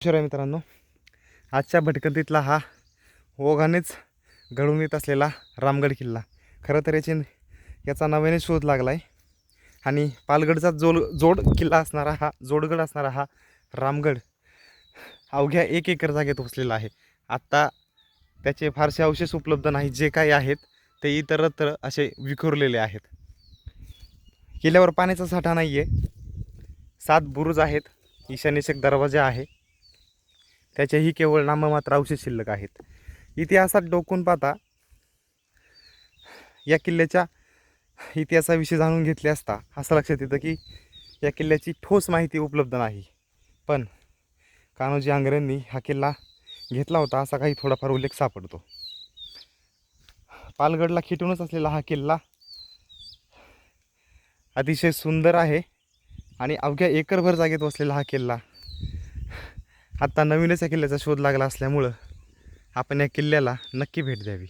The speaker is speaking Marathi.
नमस्कार मित्रांनो. आजच्या भटकंतीतला हा ओघानेच घडून येत असलेला रामगड किल्ला. खरं तर याची याचा नव्याने शोध लागला आहे आणि पालगडचा जोड जोड किल्ला असणारा हा जोडगड असणारा हा रामगड अवघ्या एक एकर जागेत वसलेला आहे. आत्ता त्याचे फारसे अवशेष उपलब्ध नाही. जे काही आहेत ते इतरत्र असे विखुरलेले आहेत. किल्ल्यावर पाण्याचा साठा नाही आहे सात बुरुज आहेत. ईशान्येस दरवाजा आहे. त्याचेही केवळ नाममात्र अवशेष शिल्लक आहेत. इतिहासात डोकून पाहता या किल्ल्याच्या इतिहासाविषयी जाणून घेतले असता असं लक्षात येतं की या किल्ल्याची ठोस माहिती उपलब्ध नाही. पण कान्होजी आंग्रेंनी हा किल्ला घेतला होता असा काही थोडाफार उल्लेख सापडतो. पालगडला खिटूनच असलेला हा किल्ला अतिशय सुंदर आहे आणि अवघ्या एकरभर जागेत वसलेला हा किल्ला आत्ता नवीनच या किल्ल्याचा शोध लागला असल्यामुळं आपण या किल्ल्याला नक्की भेट द्यावी.